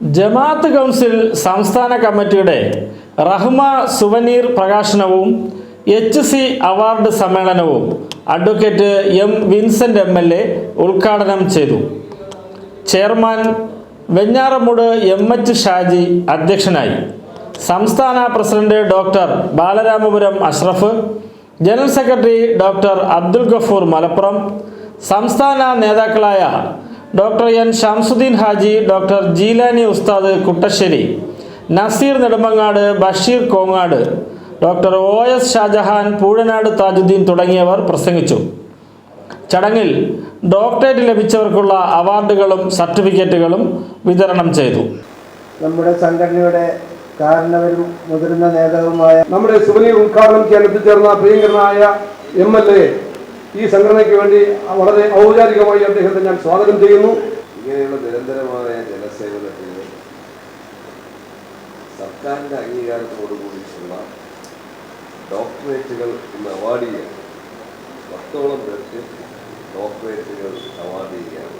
ജമാഅത്ത് council സംസ്ഥാന കമ്മിറ്റിയുടെ Rahma souvenir പ്രകാശനവും എച്ച് സി അവാർഡ് സമ്മേളനവും advocate M Vincent M L A ഉദ്ഘാടനം ചെയ്തു. Chairman Venjaramoodu M H Shaji അധ്യക്ഷനായി. സംസ്ഥാന president doctor Balaramapuram Ashraf general secretary doctor Abdul Gafoor Malappuram സംസ്ഥാന നേതാക്കളായ doctor N Shamsuddin Haji doctor Jeelani Ustad Kuttassery Naseer Nedumangad Basheer Kongad doctor O S Shajahan Poozhanad Thajudheen തുടങ്ങിയവർ പ്രസംഗിച്ചു. ചടങ്ങിൽ doctorate ലഭിച്ചവർക്കുള്ള അവാർഡുകളും സർട്ടിഫിക്കറ്റുകളും വിതരണം ചെയ്തു. നമ്മുടെ സംഘടനയുടെ കാരണവരും മുതിർന്ന നേതാവുമായ നമ്മുടെ സുവനീർ ഉദ്ഘാടനം ചെയ്യാൻ എത്തിച്ചേർന്ന പ്രിയങ്കരനായ എം എൽ എ ഈ സംഘടനയ്ക്ക് വേണ്ടി വളരെ ഔപചാരികമായി അദ്ദേഹത്തെ ഞാൻ സ്വാഗതം ചെയ്യുന്നു. ഇങ്ങനെയുള്ള നിരന്തരമായ ജനസേവനത്തിന് സർക്കാരിന്റെ അംഗീകാരത്തോടുകൂടിയിട്ടുള്ള ഡോക്ടറേറ്റുകൾ ഇന്ന് അവാർഡ് ചെയ്യാൻ പത്തോളം പേർക്ക് ഡോക്ടറേറ്റുകൾ അവാർഡ് ചെയ്യുകയാണ്.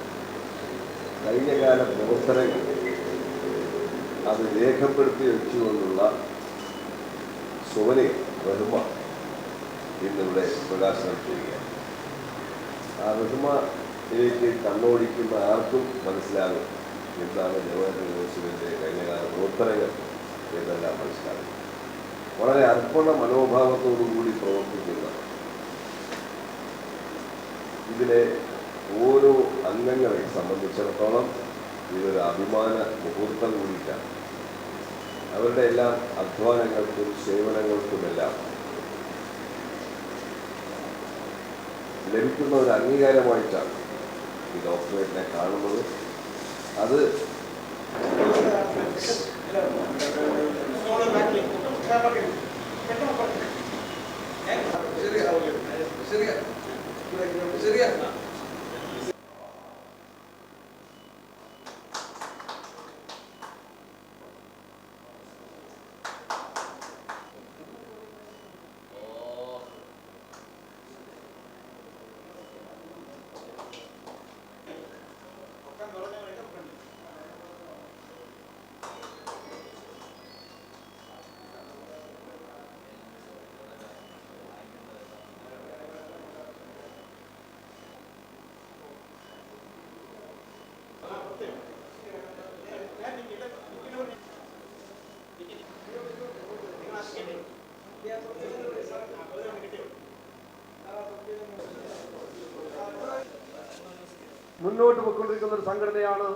കഴിഞ്ഞകാല പ്രവർത്തനങ്ങൾ അത് രേഖപ്പെടുത്തി വെച്ചുകൊണ്ടുള്ള സുവനെ ബഹുമ ഇന്നിവിടെ പ്രകാശനം ചെയ്യുകയാണ് ആ ഋതുമയിലേക്ക് കണ്ണോടിക്കുന്ന ആർക്കും മനസ്സിലാകും എന്താണ് ജവഹർലാൽ നെഹ്റുവിന്റെ കഴിഞ്ഞകാല പ്രവർത്തനങ്ങൾ എന്നെല്ലാം മനസ്സിലാകും. വളരെ അർപ്പണ മനോഭാവത്തോടുകൂടി പ്രവർത്തിക്കുന്ന ഇതിലെ ഓരോ അംഗങ്ങളെ സംബന്ധിച്ചിടത്തോളം ഇതൊരു അഭിമാന മുഹൂർത്തം കൂടിയിട്ടാണ്. അവരുടെ എല്ലാം അധ്വാനങ്ങൾക്കും സേവനങ്ങൾക്കുമെല്ലാം ലഭിക്കുന്ന ഒരു അംഗീകാരമായിട്ടാണ് ഈ ഡോക്ടറേറ്റിനെ കാണുന്നത്. അത് മുന്നോട്ട് പോയിക്കൊണ്ടിരിക്കുന്ന ഒരു സംഘടനയാണ്